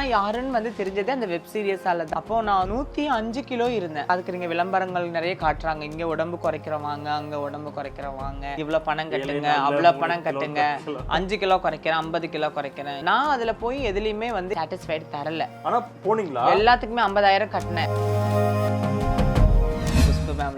அனுனா யாருன்னு வந்து தெரிஞ்சதே அந்த வெப் சீரியஸால தான். அப்போ நான் நூத்தி அஞ்சு கிலோ இருந்தேன். அதுக்கு நீங்க விளம்பரங்கள் நிறைய காட்டுறாங்க. இங்க உடம்பு குறைக்கிறவாங்க அங்க உடம்பு குறைக்கிறவாங்க இவ்வளவு பணம் கட்டுங்க அவ்வளவு பணம் கட்டுங்க. அஞ்சு கிலோ குறைக்கிறேன் ஐம்பது கிலோ குறைக்கிறேன். நான் அதுல போய் எதுலயுமே வந்து சாட்டிஸ்ஃபைடு தரல. ஆனா போனீங்களா? எல்லாத்துக்குமே ஐம்பதாயிரம் கட்டினேன்.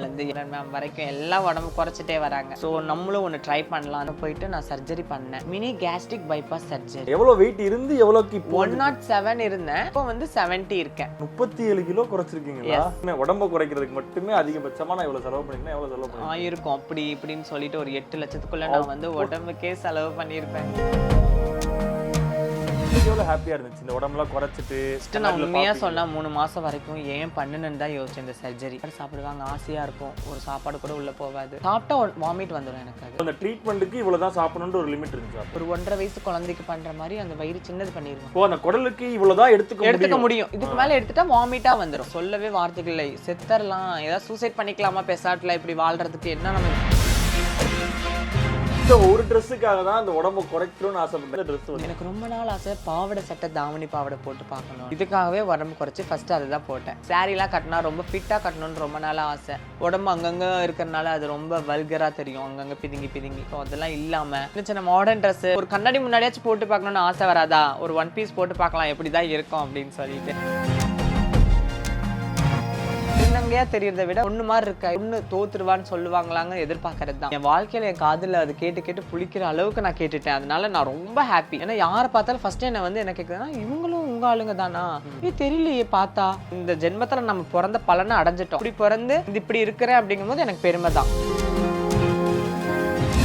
குஷ்பு மேம்ல இருந்து இரண் மேம் வரைக்கும் எல்லாம் உடம்பு குறைச்சிட்டே வராங்க. ஸோ நம்மளும் ஒன்று ட்ரை பண்ணலாம்னு போயிட்டு நான் சர்ஜரி பண்ணேன். மினி கேஸ்ட்ரிக் பைபாஸ் சர்ஜரி எவ்வளவு வெயிட் இருந்து எவ்வளவுக்கு இப்போ ஒன் நாட் செவன் இருந்தேன். இப்போ வந்து செவன்ட்டி இருக்கேன். முப்பத்தி ஏழு கிலோ குறைச்சிருக்கீங்களா? உடம்ப குறைக்கிறதுக்கு மட்டுமே அதிகபட்சமா நான் இவ்வளவு செலவு பண்ணிருக்கேன் எவ்வளவு செலவு ஆயிருக்கும். அப்படி இப்படின்னு சொல்லிட்டு ஒரு எட்டு லட்சத்துக்குள்ள நான் வந்து உடம்புக்கே செலவு பண்ணியிருப்பேன். இன்னைக்கு எவ்வளவு ஹாப்பியா இருந்துச்சு. இந்த உடம்பெல்லாம் குறைச்சிட்டு ஃபஸ்ட்டு நான் உண்மையாக சொன்னா மூணு மாசம் வரைக்கும் ஏன் பண்ணுன்னு தான் யோசிச்சேன் இந்த சர்ஜரி சாப்பிடுவாங்க ஆசையா இருக்கும். ஒரு சாப்பாடு கூட உள்ள போகாது. சாப்பிட்டா வாமிட் வந்துடும் எனக்கு அது. அந்த ட்ரீட்மெண்ட்டுக்கு இவ்வளவுதான் சாப்பிடணும்னு ஒரு லிமிட் இருந்துச்சு. ஒரு ஒன்றரை வயசு குழந்தைக்கு பண்ற மாதிரி அந்த வயிறு சின்னது பண்ணிடுவோம் ஓ அந்த குடலுக்கு இவ்வளவுதான் எடுத்துக்க எடுத்துக்க முடியும். இதுக்கு மேல எடுத்துட்டா வாமிட்டா வந்துடும் சொல்லவே வார்த்தைகள் இல்லை. செத்தரலாம். ஏதாவது சூசைட் பண்ணிக்கலாமா பெசாட்ல இப்படி வாழ்றதுக்கு? என்ன நம்ம இந்த ஒரு ட்ரெஸ்ஸுக்காக தான் அந்த உடம்பு குறைக்கணும்னு ஆசைப்பட்டேன் ட்ரெஸ் எனக்கு ரொம்ப நாள் ஆசை பாவாடை சட்டை தாவணி பாவாடை போட்டு பார்க்கணும். இதுக்காகவே உடம்பு குறைச்சி ஃபர்ஸ்ட் அதை தான் போட்டேன். சாரீலாம் கட்டினா ரொம்ப ஃபிட்டாக கட்டணும்னு ரொம்ப நாள் ஆசை. உடம்பு அங்கங்கே இருக்கிறனால அது ரொம்ப வல்கராக தெரியும். அங்கங்கே பிதுங்கி பிதுங்கி. ஸோ அதெல்லாம் இல்லாமல் சின்ன சின்ன மாடர்ன் ட்ரெஸ் ஒரு கண்ணாடி முன்னாடியாச்சும் போட்டு பார்க்கணும்னு ஆசை வராதா? ஒரு ஒன் பீஸ் போட்டு பார்க்கலாம். எப்படி தான் இருக்கும் அப்படின்னு சொல்லிட்டு. சின்னங்கையா தெரியறத விட ஒண்ணு மாதிரி இருக்கா? ஒண்ணு தோத்துருவான்னு சொல்லுவாங்களாங்க எதிர்பார்க்கறது தான். என் வாழ்க்கையில என் காதுல அது கேட்டு கேட்டு புளிக்கிற அளவுக்கு நான் கேட்டுட்டேன். அதனால நான் ரொம்ப ஹாப்பி ஏன்னா யாரை பார்த்தாலும் ஃபர்ஸ்ட் என்ன வந்து என்ன கேட்குதுன்னா இவங்களும் உங்க ஆளுங்க தானா? இது தெரியலையே பார்த்தா இந்த ஜென்மத்துல நம்ம பிறந்த பலனை அடைஞ்சிட்டோம். இப்படி பிறந்து இது இப்படி இருக்கிறேன் அப்படிங்கும்போது எனக்கு பெருமை தான்.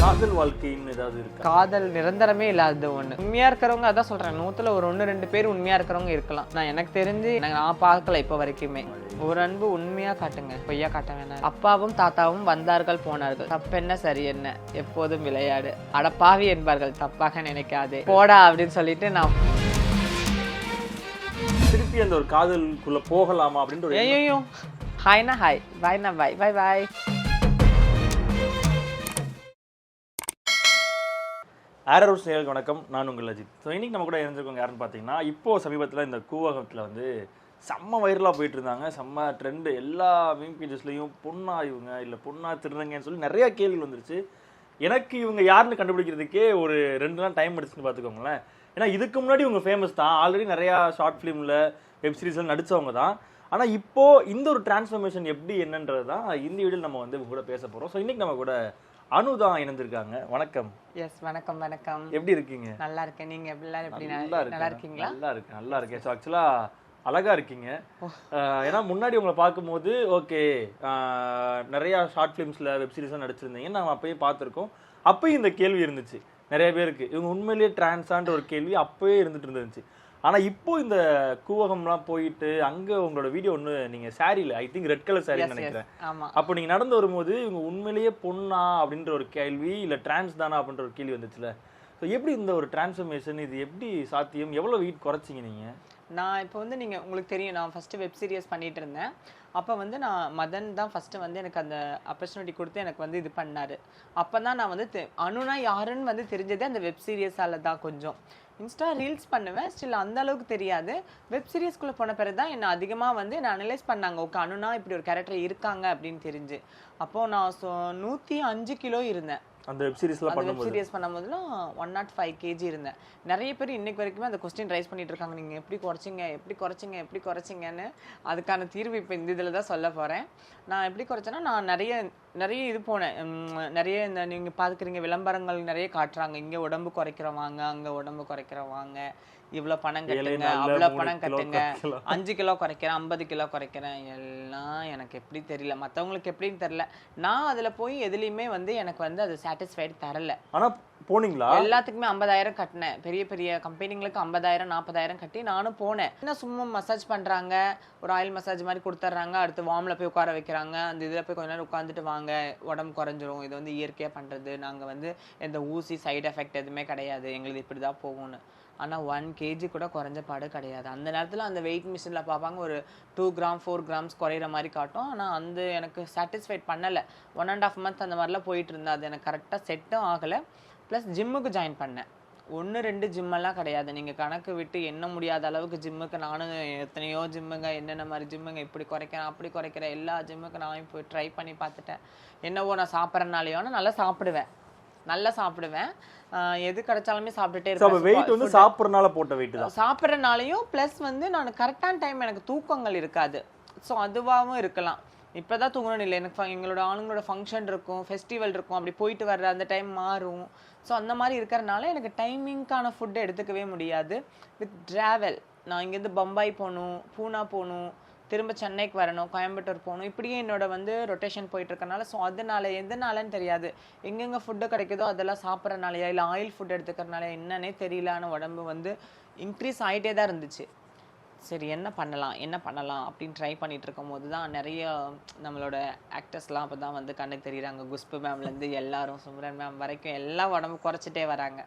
காதல் வாழ்க்கைன்னு ஏதாவது இருக்கா? காதல் நிரந்தரமே இல்லாதது ஒண்ணு. உண்மையா இருக்கிறவங்க அதான் சொல்றேன் நூத்துல ஒரு ஒண்ணு ரெண்டு பேர் உண்மையா இருக்கிறவங்க இருக்கலாம். நான் எனக்கு தெரிஞ்சு நான் பார்க்கல இப்போ வரைக்குமே. ஒரு அன்பு உண்மையா காட்டுங்க. பொய்யா காட்ட வேணாம். அப்பாவும் தாத்தாவும் வந்தார்கள் போனார்கள். தப்பென்ன சரி என்ன? எப்போதும் விளையாடு. அட பாவி என்பார்கள் தப்பாக நினைக்காதே. போடா அப்படின்னு சொல்லிட்டு நான் திருப்பி அந்த ஒரு காதலுக்குள்ள போகலாமா அப்படின்ற. ஐயோ ஹாய்னா ஹாய் பாய்னா பாய் பாய் பாய் ஆரோஸ் நேர்களுக்கு வணக்கம். நான் உங்கள் அஜித். ஸோ இன்றைக்கி நம்ம கூட இருந்திருக்கவங்க யாருன்னு பார்த்தீங்கன்னா இப்போ சமீபத்தில் இந்த கூவகத்தில் வந்து செம்ம வைரலாக போயிட்டு இருந்தாங்க செம்ம ட்ரெண்டு எல்லா மீம் பேஜஸ்லையும் பொண்ணா இவங்க இல்லை பொண்ணா திருநங்கன்னு சொல்லி நிறையா கேள்வி வந்துருச்சு. எனக்கு இவங்க யாருன்னு கண்டுபிடிக்கிறதுக்கே ஒரு ரெண்டு நாள் டைம் எடுத்துன்னு பார்த்துக்கோங்களேன் ஏன்னா இதுக்கு முன்னாடி இவங்க ஃபேமஸ் தான். ஆல்ரெடி நிறையா ஷார்ட் ஃபிலிமில் வெப் சீரிஸில் நடித்தவங்க தான். ஆனால் இப்போது இந்த ஒரு டிரான்ஸ்ஃபர்மேஷன் எப்படி என்னன்றது தான் இந்த வீடியோ நம்ம வந்து இவங்க கூட பேச போகிறோம் ஸோ இன்றைக்கி நம்ம கூட அனு தான் இணைந்திருக்காங்க. வணக்கம். எஸ் வணக்கம் வணக்கம். எப்படி இருக்கீங்க? நல்லா இருக்கேன். நீங்க எல்லாரும் எப்படி? நல்லா இருக்கீங்களா? நல்லா இருக்கேன் நல்லா இருக்கேன். ஸோ ஆக்சுவலா அழகா இருக்கீங்க. ஏன்னா முன்னாடி உங்களை பார்க்கும்போது ஓகே நிறைய ஷார்ட் ஃபிலிம்ஸ்ல வெப் சீரிஸ்லாம் நடிச்சிருந்தீங்க நம்ம அப்பயும் பார்த்துருக்கோம். அப்பயும் இந்த கேள்வி இருந்துச்சு. நிறைய பேருக்கு. இவங்க உண்மையிலேயே டிரான்ஸான்ற ஒரு கேள்வி அப்பவே இருந்துட்டு இருந்துச்சு. ஆனா இப்போ இந்த கூவகம்லாம் போயிட்டு அங்க உங்களோட வீடியோ ஒன்று நீங்க சாரியில் I think red colour sari. நினைக்கிறேன். அப்போ நீங்க நடந்து வரும்போது இவங்க உண்மையிலேயே பொண்ணா அப்படின்ற ஒரு கேள்வி இல்ல டிரான்ஸ் தானா அப்படின்ற ஒரு கேள்வி வந்துச்சுல. ஸோ எப்படி இந்த ஒரு டிரான்ஸ்ஃபர்மேஷன் இது எப்படி சாத்தியம்? எவ்வளவு வெயிட் குறைச்சிங்க நீங்க? நான் இப்போ வந்து நீங்கள் உங்களுக்கு தெரியும் நான் ஃபஸ்ட்டு வெப் சீரிஸ் பண்ணிட்டு இருந்தேன். அப்போ வந்து நான் மதன் தான் ஃபஸ்ட்டு வந்து எனக்கு அந்த ஆப்பர்ச்சுனிட்டி கொடுத்து எனக்கு வந்து இது பண்ணார். அப்போ தான் நான் வந்து தெ- அனுனா யாருன்னு வந்து தெரிஞ்சதே அந்த வெப் சீரியஸால் தான் கொஞ்சம். இன்ஸ்டா ரீல்ஸ் பண்ணுவேன். ஸ்டில் அந்த அளவுக்கு தெரியாது. வெப் சீரிஸ்குள்ளே போன பிறகு தான் என்னை அதிகமாக வந்து என்னை அனலைஸ் பண்ணாங்க. ஓகே அனுனா இப்படி ஒரு கேரக்டர் இருக்காங்க அப்படின்னு தெரிஞ்சு. அப்போது நான் சோ நூற்றி அஞ்சு கிலோ இருந்தேன். அந்த வெப் சீரிஸ்லாம் அந்த வெப் பண்ணும்போது? சீரிஸ் பண்ணும்போதுலாம் ஒன் நாட் ஃபைவ் கேஜி இருந்தேன். நிறைய பேர் இன்னைக்கு வரைக்குமே அந்த கொஸ்டின் ரைஸ் பண்ணிட்டு இருக்காங்க. நீங்க எப்படி குறைச்சிங்க எப்படி குறைச்சிங்க எப்படி குறைச்சிங்கன்னு அதுக்கான தீர்வு இப்போ இந்த இதில் தான் சொல்ல போறேன். நான் எப்படி குறைச்சேன்னா நான் நிறைய நிறைய இது போனேன். நிறைய இந்த நீங்க பார்க்குறீங்க விளம்பரங்கள் நிறைய காட்டுறாங்க. இங்க உடம்பு குறைக்கிறவாங்க அங்க உடம்பு குறைக்கிறவாங்க. இவ்வளவு பணம் கட்டுங்க அவ்வளவு பணம் கட்டுங்க. அஞ்சு கிலோ குறைக்கிறேன் ஐம்பது கிலோ குறைக்கிறேன். எல்லாம் எனக்கு எப்படி தெரியல. மற்றவங்களுக்கு எப்படின்னு தெரியல. நான் அதுல போய் எதுலேயுமே வந்து எனக்கு வந்து அது சாட்டிஸ்ஃபைடு தரல. போனீங்களா? எல்லாத்துக்குமே ஐம்பதாயிரம் கட்டினேன். பெரிய பெரிய கம்பெனிங்களுக்கு ஐம்பதாயிரம் நாற்பதாயிரம் கட்டி நானும் போனேன். என்ன சும்மா மசாஜ் பண்றாங்க ஒரு ஆயில் மசாஜ் மாதிரி கொடுத்துட்றாங்க அடுத்து வார்ம்ல போய் உட்கார வைக்கிறாங்க. அந்த இதில் போய் கொஞ்ச நேரம் உட்காந்துட்டு வாங்க உடம்பு குறைஞ்சிரும். இது வந்து இயற்கையா பண்றது. நாங்க வந்து எந்த ஊசி சைடு எஃபெக்ட் எதுவுமே கிடையாது. எங்களுக்கு இப்படி தான் போகும்னு. ஆனால் ஒன் கேஜி கூட குறைஞ்ச பாடு கிடையாது. அந்த நேரத்தில் அந்த வெயிட் மிஷினில் பார்ப்பாங்க ஒரு டூ கிராம் ஃபோர் கிராம்ஸ் குறையிற மாதிரி காட்டும். ஆனால் அந்த எனக்கு சாட்டிஸ்ஃபைட் பண்ணலை. ஒன் அண்ட் ஆஃப் மந்த் அந்த மாதிரிலாம் போயிட்டு இருந்தா அது எனக்கு கரெக்டாக செட்டும் ஆகலை. ப்ளஸ் ஜிம்முக்கு ஜாயின் பண்ணேன். ஒன்று ரெண்டு ஜிம்மெல்லாம் கிடையாது. நீங்கள் கணக்கு விட்டு எண்ண முடியாத அளவுக்கு ஜிம்முக்கு நானும் எத்தனையோ ஜிம்முங்க என்னென்ன மாதிரி ஜிம்முங்க இப்படி குறைக்கிறேன் அப்படி குறைக்கிறேன் எல்லா ஜிம்முக்கு நான் போய் ட்ரை பண்ணி பார்த்துட்டேன். என்னவோ நான் சாப்பிட்றனாலையோன்னு நல்லா சாப்பிடுவேன். நல்லா சாப்பிடுவேன். எது கிடைச்சாலுமே சாப்பிட்டுட்டே இருப்பேன். வெயிட் வந்து சாப்பிட்றனால போட்ட வெயிட் தான். சாப்பிட்றனாலையும் ப்ளஸ் வந்து நான் கரெக்டான டைம் எனக்கு தூக்கங்கள் இருக்காது. ஸோ அதுவாகவும் இருக்கலாம். இப்போதான் தூங்கணும் இல்லை. எனக்கு எங்களோட ஆளுங்களோட ஃபங்க்ஷன் இருக்கும் ஃபெஸ்டிவல் இருக்கும் அப்படி போயிட்டு வர்ற அந்த டைம் மாறும். ஸோ அந்த மாதிரி இருக்கிறனால எனக்கு டைமிங்க்கான ஃபுட்டை எடுத்துக்கவே முடியாது. வித் ட்ராவல் நான் இங்கேருந்து பம்பாய் போகணும் பூனா போகணும் திரும்ப சென்னைக்கு வரணும் கோயம்புத்தூர் போகணும். இப்படியே என்னோட வந்து ரொட்டேஷன் போயிட்டு இருக்கனால ஸோ அதனால எதனாலன்னு தெரியாது. எங்கெங்க ஃபுட்டு கிடைக்குதோ அதெல்லாம் சாப்பிட்றனாலயா இல்லை ஆயில் ஃபுட் எடுத்துக்கிறனால என்னன்னே தெரியல உடம்பு வந்து இன்க்ரீஸ் ஆகிட்டே தான் இருந்துச்சு. சரி என்ன பண்ணலாம் என்ன பண்ணலாம் அப்படின்னு ட்ரை பண்ணிட்டு இருக்கும் போது தான் நிறைய நம்மளோட ஆக்டர்ஸ்லாம் அப்போ தான் வந்து கண்ணுக்கு தெரியுறாங்க. குஸ்பு மேம்லேருந்து எல்லாரும் சுமரன் மேம் வரைக்கும் எல்லா உடம்பு குறைச்சிட்டே வராங்க.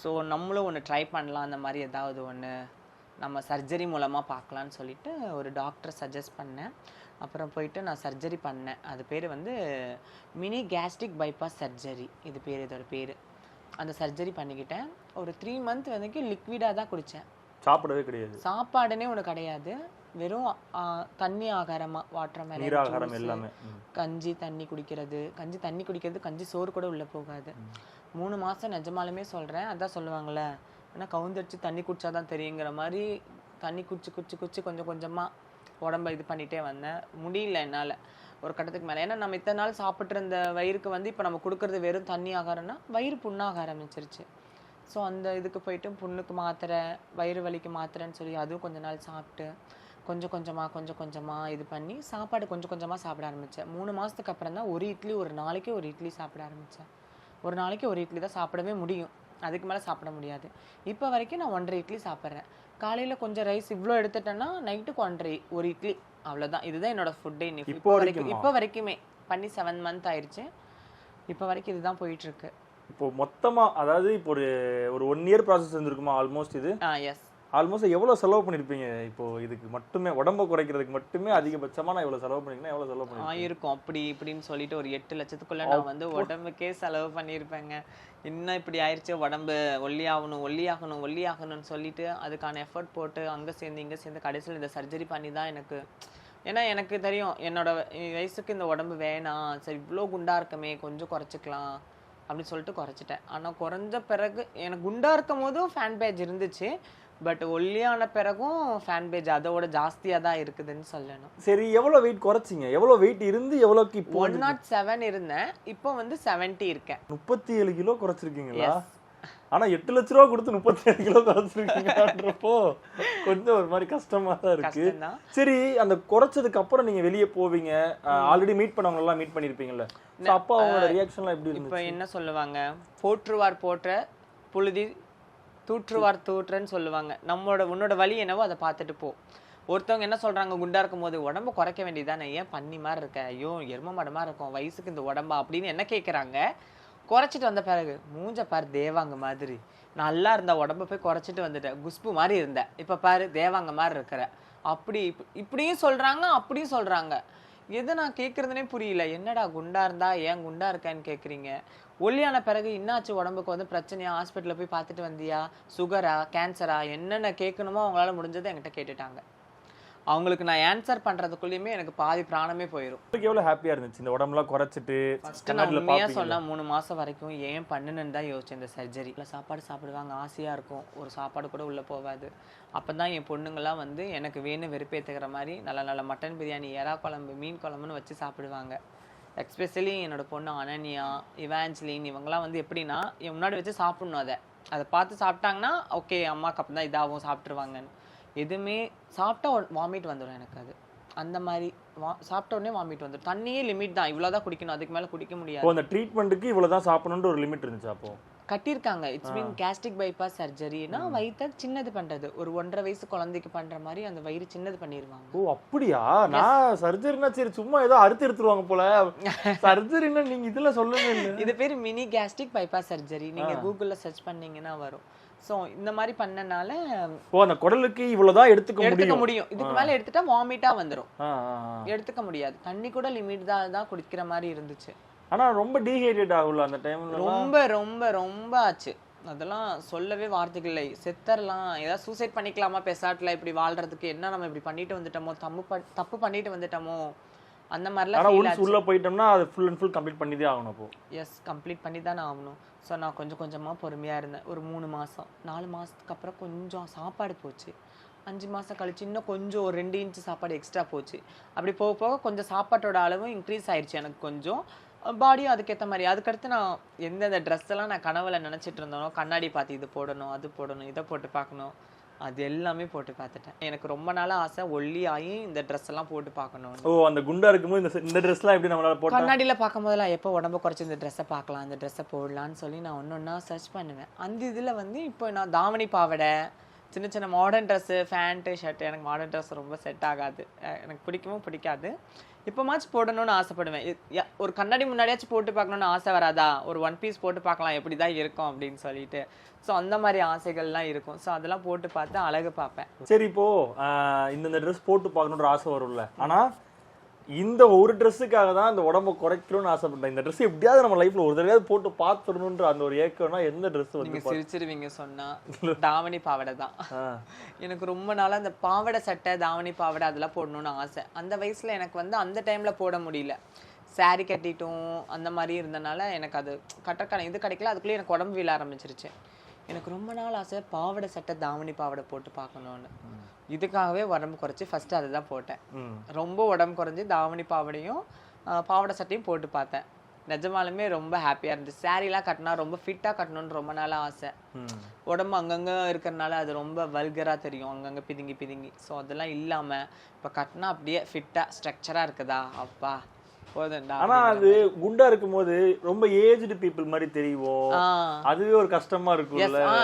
ஸோ நம்மளும் ஒன்று ட்ரை பண்ணலாம் அந்த மாதிரி ஏதாவது ஒன்று நம்ம சர்ஜரி மூலமாக பார்க்கலான்னு சொல்லிட்டு ஒரு டாக்டர் சஜஸ்ட் பண்ணேன். அப்புறம் போயிட்டு நான் சர்ஜரி பண்ணேன். அது பேர் வந்து மினி கேஸ்ட்ரிக் பைபாஸ் சர்ஜரி இது பேர் இதோட பேர். அந்த சர்ஜரி பண்ணிக்கிட்டேன். ஒரு த்ரீ மந்த் வரைக்கும் லிக்விடாக தான் குடித்தேன் சாப்பிடவே கிடையாது. சாப்பாடுனே ஒன்று கிடையாது. வெறும் தண்ணி ஆகாரமா வாட்டர் நீராகாரம் மேலே எல்லாமே. கஞ்சி தண்ணி குடிக்கிறது. கஞ்சி தண்ணி குடிக்கிறது கஞ்சி சோறு கூட உள்ள போகாது. மூணு மாசம் நிஜமாலுமே சொல்றேன். அதான் சொல்லுவாங்கல்ல ஏன்னா கவுந்தடிச்சு தண்ணி குடிச்சாதான் தெரியுங்கிற மாதிரி தண்ணி குடிச்சு குடிச்சு குடிச்சு கொஞ்சம் கொஞ்சமாக உடம்ப இது பண்ணிகிட்டே வந்தேன். முடியல என்னால். ஒரு கட்டத்துக்கு மேலே. ஏன்னா நம்ம இத்தனை நாள் சாப்பிட்ருந்த வயிறுக்கு வந்து இப்போ நம்ம கொடுக்கறது வெறும் தண்ணி ஆகாரம்னா வயிறு புண்ணாக ஆரம்பிச்சிருச்சு. ஸோ அந்த இதுக்கு போயிட்டு புண்ணுக்கு மாத்திரை வயிறு வலிக்கு மாத்திரைன்னு சொல்லி அதுவும் கொஞ்ச நாள் சாப்பிட்டு கொஞ்சம் கொஞ்சமாக கொஞ்சம் கொஞ்சமாக இது பண்ணி சாப்பாடு கொஞ்சம் கொஞ்சமாக சாப்பிட ஆரம்பித்தேன் மூணு மாதத்துக்கு அப்புறம் தான் ஒரு இட்லி ஒரு நாளைக்கு ஒரு இட்லி சாப்பிட ஆரம்பித்தேன் ஒரு நாளைக்கு ஒரு இட்லி தான் சாப்பிடவே முடியும். அதுக்கு மேல சாப்பிட முடியாது. இப்போ வரைக்கும் நான் ஒன்றரை இட்லி சாப்பிட்றேன். காலையில கொஞ்சம் ரைஸ் இவ்வளோ எடுத்துட்டேன்னா நைட்டுக்கு ஒன்றரை ஒரு இட்லி. அவ்வளவுதான். இதுதான் என்னோட ஃபுட்டே இன்னைக்கு. இப்போ வரைக்கும்? இப்போ வரைக்குமே. பண்ணி செவன் மந்த் ஆயிடுச்சு இப்போ வரைக்கும் இதுதான் போயிட்டு இருக்கு இப்போ மொத்தமா அதாவது இப்போ ஒரு ஒரு ஒன் இயர் ப்ராசஸ் இருந்திருக்குமா ஆல்மோஸ்ட் இது? ஆ எஸ் ஆல்மோஸ்ட் எவ்வளவு செலவு பண்ணிருப்பீங்க? இப்போ இதுக்கு மட்டுமே உடம்ப குறைக்கிறதுக்கு மட்டுமே அதிகபட்சமா நான் இவ்வளவு செலவு பண்ணிருக்கேன் எவ்வளவு செலவு பண்ணிருக்கீங்க ஆயிருக்கும். அப்படி இப்படின்னு சொல்லிட்டு ஒரு எட்டு லட்சத்துக்குள்ள நான் வந்து உடம்புக்கே செலவு பண்ணியிருப்பேங்க இன்னும் இப்படி ஆயிடுச்சு உடம்பு ஒல்லியாகணும் ஒல்லியாகணும் ஒல்லியாகணும்னு சொல்லிட்டு அதுக்கான எஃபர்ட் போட்டு அங்க சேர்ந்து இங்க சேர்ந்து கடைசியில் இந்த சர்ஜரி பண்ணி தான் எனக்கு ஏன்னா எனக்கு தெரியும் என்னோட வயசுக்கு இந்த உடம்பு வேணாம். சரி இவ்வளோ குண்டா இருக்கமே கொஞ்சம் குறைச்சிக்கலாம் அப்படின்னு சொல்லிட்டு குறைச்சிட்டேன். ஆனா குறைஞ்ச பிறகு எனக்கு குண்டா இருக்கும் போதும் ஃபேன் பேஜ் இருந்துச்சு. பட் ஒல்லியான பிறகும் ஃபேன் பேஜ் அதோட ஜாஸ்தியா தான் இருக்குதுன்னு சொல்லணும். சரி எவ்வளவு வெயிட் குறைச்சிங்க? எவ்வளவு வெயிட் இருந்து எவ்வளவுக்கு இப்போ ஒன் நாட் செவன் இருந்தேன். இப்போ வந்து செவன்ட்டி இருக்கேன். முப்பத்தி ஏழு கிலோ குறைச்சிருக்கீங்களா. ஆனா எட்டு லட்ச ரூபா கொடுத்து முப்பத்தி ஏழு கிலோ குறைச்சிருக்கீங்கன்றப்போ கொஞ்சம் ஒரு மாதிரி கஷ்டமா தான் இருக்கு. சரி அந்த குறைச்சதுக்கு அப்புறம் நீங்க வெளியே போவீங்க. ஆல்ரெடி மீட் பண்ணவங்க எல்லாம் மீட் பண்ணிருப்பீங்கல்ல? அப்போ அவங்களோட ரியாக்ஷன்லாம் எப்படி இப்போ என்ன சொல்லுவாங்க? போற்றுவார் போற்ற புழுதி தூற்றுவார் தூற்றுன்னு சொல்லுவாங்க. நம்மளோட உன்னோட வழி என்னவோ அதை பார்த்துட்டு போ. ஒருத்தவங்க என்ன சொல்றாங்க குண்டா இருக்கும் போது உடம்பு குறைக்க வேண்டியதானே ஏன் பண்ணி மாதிரி இருக்க? ஐயோ எரும மடமா இருக்கும். வயசுக்கு இந்த உடம்பா? அப்படின்னு என்ன கேட்குறாங்க குறைச்சிட்டு வந்த பிறகு மூஞ்ச பாரு தேவாங்க மாதிரி. நல்லா இருந்த உடம்ப போய் குறைச்சிட்டு வந்துட்டேன் குஷ்பு மாதிரி இருந்தேன் இப்ப பாரு தேவாங்க மாதிரி இருக்கிற. அப்படி இப்படியும் சொல்றாங்க அப்படியும் சொல்றாங்க. எது நான் கேட்கறதுனே புரியல. என்னடா குண்டா இருந்தா ஏன் குண்டா இருக்கேன்னு கேட்குறீங்க ஒல்லியான பிறகு என்னாச்சு உடம்புக்கு வந்து பிரச்சனையா? ஹாஸ்பிட்டல்ல போய் பார்த்துட்டு வந்தியா? சுகரா? கேன்சரா? என்னென்ன கேட்கணுமோ அவங்களால முடிஞ்சதை என்கிட்ட கேட்டுட்டாங்க. அவங்களுக்கு நான் ஆன்சர் பண்றதுக்குள்ளேயுமே எனக்கு பாதி பிராணமே போயிடும் உங்களுக்கு எவ்வளவு ஹாப்பியா இருந்துச்சு? இந்த உடம்பெல்லாம் குறைச்சிட்டு நான் கண்ணாடில உண்மையா பாப்பீங்க சொன்னா மூணு மாசம் வரைக்கும் ஏன் பண்ணுன்னு தான் யோசிச்சேன் இந்த சர்ஜரி இல்லை சாப்பாடு சாப்பிடுவாங்க ஆசையா இருக்கும். ஒரு சாப்பாடு கூட உள்ள போகாது. அப்பதான் என் பொண்ணுங்கெல்லாம் வந்து எனக்கு வேணும் வெறுப்பேத்துக்கிற மாதிரி நல்ல நல்ல மட்டன் பிரியாணி எறா குழம்பு மீன் குழம்புன்னு வச்சு சாப்பிடுவாங்க. எக்ஸ்பெஷலி என்னோட பொண்ணு அனன்யா இவாஞ்சலின் இவங்கெல்லாம் வந்து எப்படின்னா என் முன்னாடி வச்சு சாப்பிடணும் அதை. அதை பார்த்து சாப்பிட்டாங்கன்னா ஓகே அம்மாக்கு அப்போ தான் இதாகவும் சாப்பிட்ருவாங்கன்னு எதுவுமே சாப்பிட்டா வாமிட் வந்துடும் எனக்கு அது. அந்த மாதிரி வா சாப்பிட்ட உடனே வாமிட் வந்துடும் தண்ணியே லிமிட் தான். இவ்வளோதான் குடிக்கணும். அதுக்கு மேலே குடிக்க முடியாது. அந்த ட்ரீட்மெண்ட்டுக்கு இவ்வளவுதான் சாப்பிடணுன்ற ஒரு லிமிட் இருந்துச்சு அப்போ? கட்டியிருக்காங்க. இட்ஸ் மீன் கேஸ்டிக் பைபாஸ் சர்ஜரினா வயித்தை சின்னது பண்றது. ஒரு ஒன்றரை வயசு குழந்தைக்கு பண்ற மாதிரி அந்த வயிறு சின்னது பண்ணிடுவாங்க ஓ அப்படியா? நான் சர்ஜரினா சரி சும்மா ஏதோ அறுத்து எடுத்துருவாங்க போல. சர்ஜரினா நீங்க இதுல இல்லை இது பேர் மினி கேஸ்டிக் பைபாஸ் சர்ஜரி நீங்க கூகுள்ல சர்ச் பண்ணீங்கன்னா வரும். சோ இந்த மாதிரி பண்ணனால ஓ அந்த குடலுக்கு இவ்வளவுதான் எடுத்துக்க எடுத்துக்க முடியும். இதுக்கு மேல எடுத்துட்டா வாமிட்டா வந்துரும். எடுத்துக்க முடியாது. தண்ணி கூட லிமிட் தான் தான் குடிக்கிற மாதிரி இருந்துச்சு. ஆனா ரொம்ப டீஹைட்ரேட் ஆகும்ல அந்த டைம்ல ரொம்ப ரொம்ப ரொம்ப ஆச்சு. அதெல்லாம் சொல்லவே வார்த்தைகள் இல்லை. செத்தரலாம் ஏதாவது சூசைட் பண்ணிக்கலாமா பெசாட்டில்? இப்படி வாழ்றதுக்கு என்ன நம்ம இப்படி பண்ணிட்டு வந்துட்டோமோ? தப்பு தப்பு பண்ணிட்டு வந்துட்டோமோ? அந்த மாதிரிலாம் ஒன்ஸ் உள்ள போயிட்டோம்னா அது ஃபுல் அண்ட் ஃபுல் கம்ப்ளீட் பண்ணிதே ஆகணும் அப்போ. எஸ் கம்ப்ளீட் பண்ணி தானே ஆகணும். ஸோ நான் கொஞ்சம் கொஞ்சமாக பொறுமையாக இருந்தேன். ஒரு மூணு மாதம் நாலு மாதத்துக்கு அப்புறம் கொஞ்சம் சாப்பாடு போச்சு. அஞ்சு மாதம் கழிச்சு இன்னும் கொஞ்சம் ஒரு ரெண்டு இன்ச்சு சாப்பாடு எக்ஸ்ட்ரா போச்சு. அப்படி போக போக கொஞ்சம் சாப்பாட்டோட அளவும் இன்க்ரீஸ் ஆயிடுச்சு எனக்கு கொஞ்சம். பாடியும் அதுக்கேற்ற மாதிரி. அதுக்கடுத்து நான் எந்தெந்த ட்ரெஸ் எல்லாம் நான் கனவுல நினச்சிட்டு இருந்தேனோ கண்ணாடி பார்த்து இது போடணும் அது போடணும் இதை போட்டு பார்க்கணும் அது எல்லாமே போட்டு பார்த்துட்டேன். எனக்கு ரொம்ப நாளாக ஆசை ஒல்லி ஆகி இந்த ட்ரெஸ் எல்லாம் போட்டு பார்க்கணும் ஓ அந்த குண்டா இருக்கும்போது இந்த இந்த ட்ரெஸ்லாம் எப்படி நம்மளால போட்டா? கண்ணாடியில பார்க்கும் போதெல்லாம் எப்போ உடம்பு குறைச்சி இந்த ட்ரெஸ்ஸை பார்க்கலாம் இந்த ட்ரெஸ்ஸை போடலான்னு சொல்லி நான் ஒன்று ஒன்றா சர்ச் பண்ணுவேன். அந்த இதில் வந்து இப்போ நான் தாவணி பாவாடை சின்ன சின்ன மாடர்ன் ட்ரெஸ்ஸு ஃபேண்ட்டு ஷர்ட் எனக்கு மாடர்ன் ட்ரெஸ் ரொம்ப செட் ஆகாது. எனக்கு பிடிக்கவும் பிடிக்காது. இப்போமாச்சும் போடணும்னு ஆசைப்படுவேன். ஒரு கண்ணாடி முன்னாடியாச்சும் போட்டு பார்க்கணும்னு ஆசை வராதா? ஒரு ஒன் பீஸ் போட்டு பார்க்கலாம். எப்படி தான் இருக்கும் அப்படின்னு சொல்லிட்டு. ஸோ அந்த மாதிரி ஆசைகள்லாம் இருக்கும். ஸோ அதெல்லாம் போட்டு பார்த்து அழகு பார்ப்பேன். சரி இப்போ இந்தந்த ட்ரெஸ் போட்டு பார்க்கணுன்ற ஆசை வரும்ல. ஆனால் இந்த ஒரு ட்ரெஸ்ஸுக்காக தான் இந்த உடம்ப குறைக்கணும்னு ஆசைப்பட்டேன். இந்த ட்ரெஸ் எப்படியாவது நம்ம லைஃப்ல ஒரு தடவையாவது போட்டு பார்த்துடணுன்ற அந்த ஒரு ஏக்கம்னா எந்த ட்ரெஸ் வந்து சிரிச்சிருவீங்க சொன்னா தாவணி பாவாடை தான். எனக்கு ரொம்ப நாளா அந்த பாவாடை சட்டை தாவணி பாவாடை அதெல்லாம் போடணும்னு ஆசை. அந்த வயசுல எனக்கு வந்து அந்த டைம்ல போட முடியல. saree கட்டிட்டும் அந்த மாதிரி இருந்தனால எனக்கு அது கட்டக்கான இது கிடைக்கல. அதுக்குள்ளே எனக்கு உடம்பு வீழ ஆரம்பிச்சிருச்சு. எனக்கு ரொம்ப நாள் ஆசை பாவாடை சட்டை தாவணி பாவாடை போட்டு பார்க்கணும்னு. இதுக்காகவே உடம்பு குறைச்சி ஃபர்ஸ்ட் அதை தான் போட்டேன். ரொம்ப உடம்பு குறைஞ்சி தாவணி பாவாடையும் பாவாடை சட்டையும் போட்டு பார்த்தேன். நிஜமாலுமே ரொம்ப ஹாப்பியாக இருந்துச்சு. சாரீலாம் கட்டினா ரொம்ப ஃபிட்டாக கட்டணும்னு ரொம்ப நாளாக ஆசை. உடம்பு அங்கங்கே இருக்கிறனால அது ரொம்ப வல்கராக தெரியும். அங்கங்கே பிதுங்கி பிதுங்கி. ஸோ அதெல்லாம் இல்லாமல் இப்போ கட்டினா அப்படியே ஃபிட்டாக ஸ்ட்ரக்சராக இருக்குதா? அப்பா. ஆனா அது குண்டா இருக்கும்போது ரொம்ப ஏஜ்டு பீப்புள் மாதிரி தெரியும் அதுவே ஒரு கஷ்டமா இருக்கும்ல ஆ.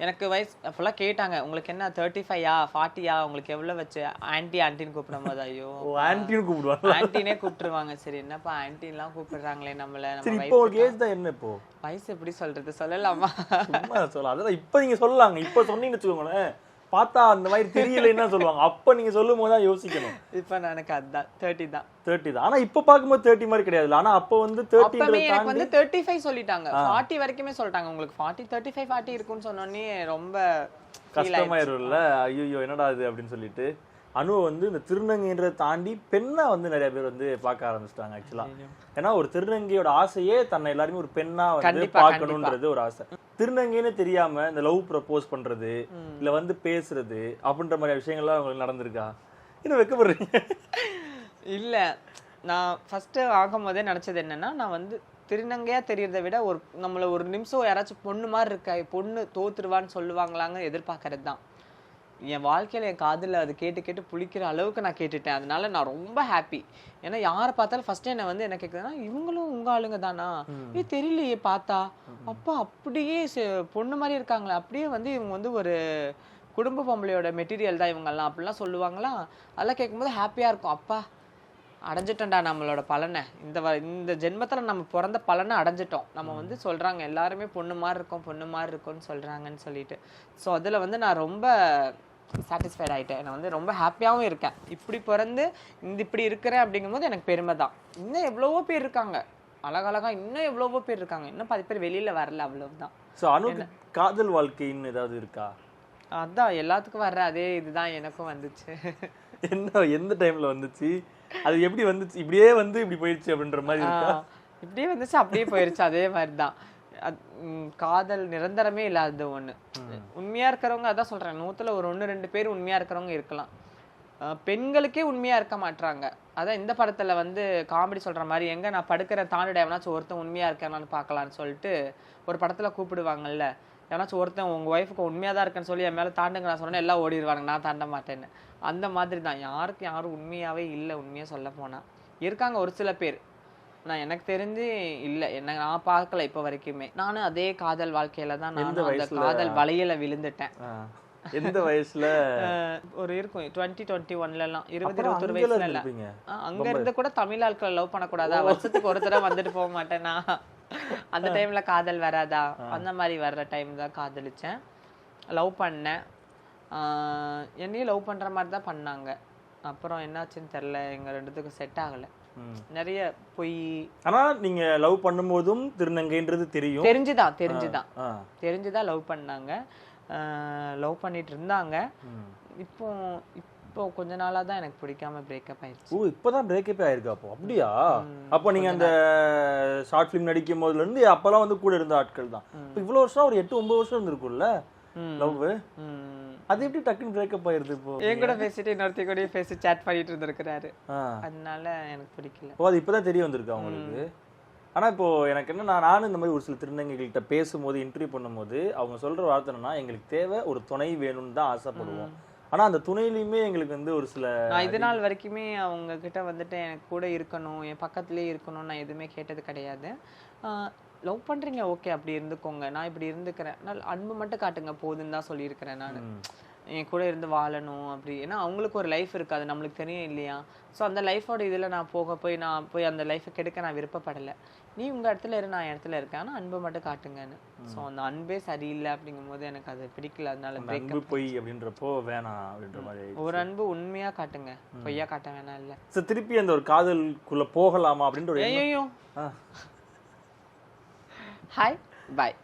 எனக்கு வயசு ஃபுல்லாக கேட்டாங்க உங்களுக்கு என்ன தேர்ட்டி ஃபைவா ஃபார்ட்டியா உங்களுக்கு எவ்வளோ வச்சு ஆன்ட்டி ஆன்ட்டின்னு கூப்பிடும் போது ஐயோ ஆன்டின்னு கூப்பிடுவாங்க ஆன்ட்டினே கூப்பிட்டுருவாங்க. சரி என்னப்பா ஆன்ட்டின்லாம் கூப்பிடுறாங்களே நம்மள இப்போ உங்களுக்கு ஏஜ் தான் என்ன இப்போ? வயசு எப்படி சொல்றது? சொல்லலாமா? சும்மா சொல்ல அதெல்லாம் இப்போ நீங்க சொல்லலாங்க. இப்போ சொன்னீங்கன்னு வச்சுக்கோங்களேன். பார்த்தா அந்த மாதிரி தெரியலைன்னா சொல்லுவாங்க. அப்போ நீங்க சொல்லும் போது தான் யோசிக்கணும். இப்போ எனக்கு அதுதான் தேர்ட்டி தான். தேர்ட்டி தான். ஆனா இப்போ பார்க்கும்போது தேர்ட்டி மாதிரி கிடையாதுல்ல ஆனா அப்போ வந்து எனக்கு தாண்டி வந்து தேர்ட்டி ஃபைவ் சொல்லிட்டாங்க. ஃபார்ட்டி வரைக்குமே சொல்லிட்டாங்க. உங்களுக்கு ஃபார்ட்டி தேர்ட்டி ஃபைவ் ஃபார்ட்டி இருக்குன்னு சொன்னோடனே ரொம்ப. கஷ்டமாயிரும்ல. ஐயோ என்னடா இது அப்படின்னு சொல்லிட்டு அனுவை வந்து இந்த திருநங்கைன்றதை தாண்டி பெண்ணா வந்து நிறைய பேர் வந்து பார்க்க ஆரம்பிச்சிட்டாங்க ஆக்சுவலா ஏன்னா ஒரு திருநங்கையோட ஆசையே தன்னை எல்லாருமே ஒரு பெண்ணா வந்து கண்டிப்பா, பார்க்கணுன்றது ஒரு ஆசை. திருநங்கைன்னு தெரியாம இந்த லவ் ப்ரப்போஸ் பண்றது இல்ல வந்து பேசுறது அப்படின்ற மாதிரி விஷயங்கள்லாம் உங்களுக்கு நடந்திருக்கா? இன்னும் வைக்கப்படுறீங்க? இல்ல. நான் ஃபர்ஸ்ட் ஆகும் போதே நினைச்சது என்னன்னா நான் வந்து திருநங்கையா தெரியறதை விட ஒரு நம்மள ஒரு நிமிஷம் யாராச்சும் பொண்ணு மாதிரி இருக்கா பொண்ணு தோத்துருவான்னு சொல்லுவாங்களாங்க எதிர்பார்க்கறது தான் என் வாழ்க்கையில என் காதுல அது கேட்டு கேட்டு புளிக்கிற அளவுக்கு நான் கேட்டுட்டேன். அதனால நான் ரொம்ப ஹாப்பி ஏன்னா யாரை பார்த்தாலும் ஃபர்ஸ்ட் என்ன வந்து என்ன கேட்குதுன்னா இவங்களும் உங்க ஆளுங்க தானா? ஏ தெரியலையே பார்த்தா. அப்பா அப்படியே பொண்ணு மாதிரி இருக்காங்களே அப்படியே வந்து இவங்க வந்து ஒரு குடும்ப பொம்பளையோட மெட்டீரியல் தான் இவங்கெல்லாம் அப்படிலாம் சொல்லுவாங்களா? அதெல்லாம் கேட்கும்போது ஹாப்பியா இருக்கும். அப்பா அடைஞ்சிட்டோம்டா நம்மளோட பலனை. இந்த வ- இந்த ஜென்மத்துல நம்ம பிறந்த பலனை அடைஞ்சிட்டோம். நம்ம வந்து சொல்றாங்க எல்லாருமே பொண்ணு மாதிரி இருக்கோம் பொண்ணு மாதிரி இருக்கோம்னு சொல்றாங்கன்னு சொல்லிட்டு. ஸோ அதுல வந்து நான் ரொம்ப சாட்டிஸ்ஃபைட் ஆயிட்டேன். நான் வந்து ரொம்ப ஹாப்பியாகவும் இருக்கேன். இப்படி பிறந்து இந்த இப்படி இருக்கிறேன் அப்படிங்கும்போது எனக்கு பெருமை தான். இன்னும் எவ்வளவோ பேர் இருக்காங்க. அழகழகா இன்னும் எவ்வளவோ பேர் இருக்காங்க. இன்னும் பாதி பேர் வெளியில வரல அவ்வளவுதான். சோ அனுக்கு காதல் வாழ்க்கைன்னு ஏதாவது இருக்கா? அதான் எல்லாத்துக்கும் வர்ற அதே இதுதான் எனக்கும் வந்துச்சு. என்ன எந்த டைம்ல வந்துச்சு? அது எப்படி வந்துச்சு? இப்படியே வந்து இப்படி போயிடுச்சு அப்படின்ற மாதிரி இருக்கா? இப்படியே வந்துச்சு அப்படியே போயிருச்சு. அதே மாதிரி தான் காதல் நிரந்தரமே இல்லாதது ஒன்று உண்மையா இருக்கிறவங்க அதான் சொல்றேன் நூத்துல ஒரு ஒன்று ரெண்டு பேர் உண்மையா இருக்கிறவங்க இருக்கலாம். பெண்களுக்கே உண்மையா இருக்க மாட்றாங்க. அதான் இந்த படத்துல வந்து காமெடி சொல்ற மாதிரி எங்க நான் படுக்கிற தாண்டிட எவனாச்சும் ஒருத்தன் உண்மையா இருக்கானான்னு பார்க்கலான்னு சொல்லிட்டு ஒரு படத்துல கூப்பிடுவாங்கல்ல எவனாச்சும் ஒருத்தன் உங்க ஒய்ஃபுக்கு உண்மையா தான் இருக்கேன்னு சொல்லி என் மேல தாண்டுங்க நான் சொன்னேன் எல்லாம் ஓடிடுவாங்க நான் தாண்ட மாட்டேன்னு. அந்த மாதிரி தான். யாருக்கும் யாரும் உண்மையாவே இல்லை உண்மையா சொல்ல போனா. இருக்காங்க ஒரு சில பேர். நான் எனக்கு தெரிஞ்சு இல்ல. என்ன நான் பார்க்கல இப்ப வரைக்குமே. நானும் அதே காதல் வாழ்க்கையில தான் நானும் அந்த? காதல் வலையில விழுந்துட்டேன். எந்த வயசுல? ஒரு இருக்கும். டுவெண்ட்டி டுவெண்ட்டி ஒன்ல எல்லாம் இருபது இருபத்தொரு வயசுல இல்ல அங்க இருந்து கூட தமிழ் ஆட்களை லவ் பண்ணக்கூடாதா? வருஷத்துக்கு ஒரு தடவை வந்துட்டு போக மாட்டேனா? அந்த டைம்ல காதல் வராதா? அந்த மாதிரி வர்ற டைம் தான் காதலிச்சேன். லவ் பண்ணேன். ஆஹ் என்னையும் லவ் பண்ற மாதிரி தான் பண்ணாங்க. அப்புறம் என்னாச்சுன்னு தெரியல. எங்க ரெண்டுத்துக்கும் செட் ஆகல. நிறைய பொய். ஆனா நீங்க லவ் பண்ணும்போதும் திருநங்கைன்றது தெரியும். தெரிஞ்சுதான் தெரிஞ்சுதான். தெரிஞ்சுதான் லவ் பண்ணாங்க. லவ் பண்ணிட்டு இருந்தாங்க. இப்போ இப்போ கொஞ்ச நாளா தான் எனக்கு பிடிக்காம பிரேக்கப் ஆயிடுச்சு. ஓ இப்பதான் பிரேக்கப்பே ஆயிருக்கு அப்போ. அப்படியா? அப்போ நீங்க அந்த ஷார்ட் ஃபிலிம் நடிக்கும் போதுல இருந்து அப்பெல்லாம் வந்து கூட இருந்த ஆட்கள் தான். இப்போ இவ்வளவு வருஷம் ஒரு எட்டு ஒன்பது வருஷம் இருந்திருக்கும்ல. லவ். அது எப்படி டக்குன்னு பிரேக்கப் ஆயிருது இப்போ? என் கூட பேசிட்டு இன்னொருத்தி கூட பேசி சேட் பண்ணிட்டு இருந்திருக்கிறாரு. அதனால எனக்கு பிடிக்கல. ஓ அது இப்பதான் தெரிய வந்திருக்கு அவங்களுக்கு. ஆனா இப்போ எனக்கு என்ன நான் நானும் இந்த மாதிரி ஒரு சில திருநங்கைகள்கிட்ட பேசும்போது இன்டர்வியூ பண்ணும்போது அவங்க சொல்ற வார்த்தை என்னன்னா எங்களுக்கு தேவை ஒரு துணை வேணும்னு தான் ஆசைப்படுவோம். ஆனா அந்த துணையிலுமே எங்களுக்கு வந்து ஒரு சில நான் இது நாள் வரைக்குமே அவங்க கிட்ட வந்துட்டு எனக்கு கூட இருக்கணும் என் பக்கத்துலயே இருக்கணும் நான் எதுவுமே கேட்டது கிடையாது. லவ் பண்றீங்க ஓகே அப்படி இருந்துக்கோங்க. நான் இப்படி இருந்துக்கிறேன். நான் அன்பு மட்டும் காட்டுங்க போதுன்னு தான் சொல்லியிருக்கிறேன் நான். என் கூட இருந்து வாழணும் அப்படி. ஏன்னா அவங்களுக்கு ஒரு லைஃப் இருக்கு அது நம்மளுக்கு தெரியும் இல்லையா? ஸோ அந்த லைஃபோட இதுல நான் போக போய் நான் போய் அந்த லைஃபை கெடுக்க நான் விருப்பப்படலை. நீ உங்க இடத்துல இரு நான் இடத்துல இருக்கேன். ஆனா அன்பை மட்டும் காட்டுங்கன்னு. ஸோ அந்த அன்பே சரியில்லை அப்படிங்கும்போது எனக்கு அது பிடிக்கல. அதனால அன்பு பொய் அப்படின்றப்போ வேணாம் அப்படின்ற மாதிரி. ஒரு அன்பு உண்மையா காட்டுங்க. பொய்யா காட்ட வேணாம் இல்ல. So, திருப்பி அந்த ஒரு காதலுக்குள்ள போகலாமா அப்படின்ற. ஐயோ. ஹாய் பாய்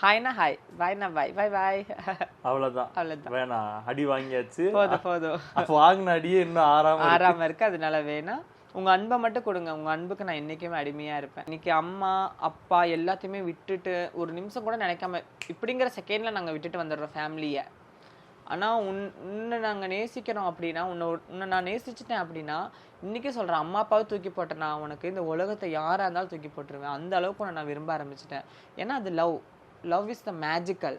ஹாய்னா ஹாய் பாய்னா பாய் பாய் பாய் அவ்வளவுதான். அவ்வளவுதான். வேணாம் அடி வாங்கியாச்சு. போதும் போதும். அப்போ வாங்கின அடியே இன்னும் ஆறாம ஆறாம இருக்கு. அதனால வேணாம் உங்க அன்பை மட்டும் கொடுங்க. உங்க அன்புக்கு நான் என்னைக்குமே அடிமையா இருப்பேன். இன்னைக்கு அம்மா அப்பா எல்லாத்தையுமே விட்டுட்டு ஒரு நிமிஷம் கூட நினைக்காம இப்படிங்கிற செகண்ட்ல நாங்க விட்டுட்டு வந்துடுறோம் ஃபேமிலிய ஆனா உன் உன்னை நாங்க நேசிக்கிறோம் அப்படின்னா உன்னை உன்னை நான் நேசிச்சிட்டேன் அப்படின்னா இன்னைக்கே சொல்றேன் அம்மா அப்பாவை தூக்கி போட்டேன். நான் உனக்கு இந்த உலகத்தை யாரா இருந்தாலும் தூக்கி போட்டுருவேன். அந்த அளவுக்கு உன்னை நான் விரும்ப ஆரம்பிச்சிட்டேன். ஏன்னா அது love. Love is the magical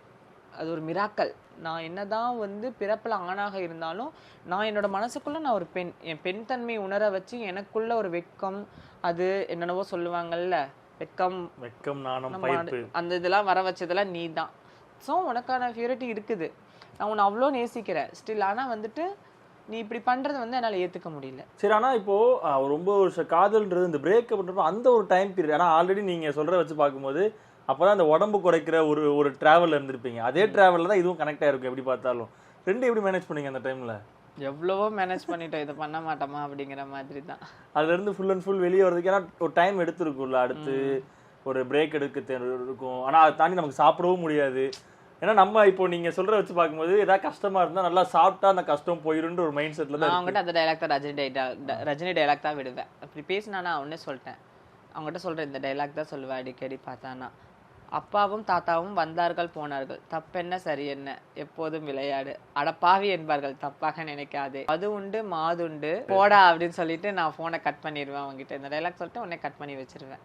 அது ஒரு மிராக்கல் நான் என்னதான் வந்து பிறப்புல ஆணாக இருந்தாலும் நான் என்னோட மனசுக்குள்ள நான் ஒரு பெண் என் பெண் தன்மை உணர வச்சு எனக்குள்ள ஒரு வெட்கம் அது என்னென்னவோ சொல்லுவாங்கல்ல வெக்கம் பைப்பு. அது- அந்த இதெல்லாம் வர வச்சதெல்லாம் நீ தான் ஸோ உனக்கான பியூரிட்டி இருக்குது. நான் உன்னை அவ்வளோ நேசிக்கிறேன். ஸ்டில் ஆனா வந்துட்டு நீ இப்படி பண்றது வந்து என்னால ஏத்துக்க முடியல. சரி ஆனா இப்போ ஆ, ஒரு ரொம்ப வருஷம் காதல்ன்றது இந்த பிரேக்கப் பண்றப்ப அந்த ஒரு டைம் பீரியட் ஆனா ஆல்ரெடி நீங்க சொல்ற வச்சு பார்க்கும்போது அப்பதான் அந்த உடம்பு குறைக்கிற ஒரு ஒரு டிராவல்ல இருந்திருப்பீங்க. அதே டிராவல்ல தான் இதுவும் கனெக்ட் ஆயிருக்கும் எப்படி பார்த்தாலும். ரெண்டு எப்படி மேனேஜ் பண்ணீங்க அந்த டைம்ல எவ்வளவோ மேனேஜ் பண்ணிட்டோம். இதை பண்ண மாட்டோமா அப்படிங்கிற மாதிரி தான். அதுல இருந்து ஃபுல் அண்ட் ஃபுல் வெளியே வரதுக்கு ஏன்னா ஒரு டைம் எடுத்திருக்கும்ல அடுத்து ஒரு பிரேக் எடுக்க இருக்கும். ஆனா அதை தாண்டி நமக்கு சாப்பிடவும் முடியாது. ஏன்னா நம்ம இப்போ நீங்க சொல்ற வச்சு பார்க்கும்போது ஏதாவது கஷ்டமா இருந்தா நல்லா சாப்பிட்டா அந்த கஷ்டம் போயிருன்ற ஒரு மைண்ட் செட்ல தான் அவங்ககிட்ட அந்த டைலாக் தான் ரஜினி டைலாக் ரஜினி டைலாக் தான் விடுவேன். அப்படி பேசினா நான் அவனே சொல்லிட்டேன். அவங்ககிட்ட சொல்றேன் இந்த டைலாக் தான் சொல்லுவேன் அடிக்கடி பார்த்தானா அப்பாவும் தாத்தாவும் வந்தார்கள் போனார்கள். தப்பென்ன சரி என்ன? எப்போதும் விளையாடு. அடப்பாவி என்பார்கள் தப்பாக நினைக்காதே. அது உண்டு மாதுண்டு. போடா அப்படின்னு சொல்லிட்டு நான் போனை கட் பண்ணிடுவேன் அவங்ககிட்ட. இந்த டைலாக் சொல்லிட்டு உடனே கட் பண்ணி வச்சிருவேன்.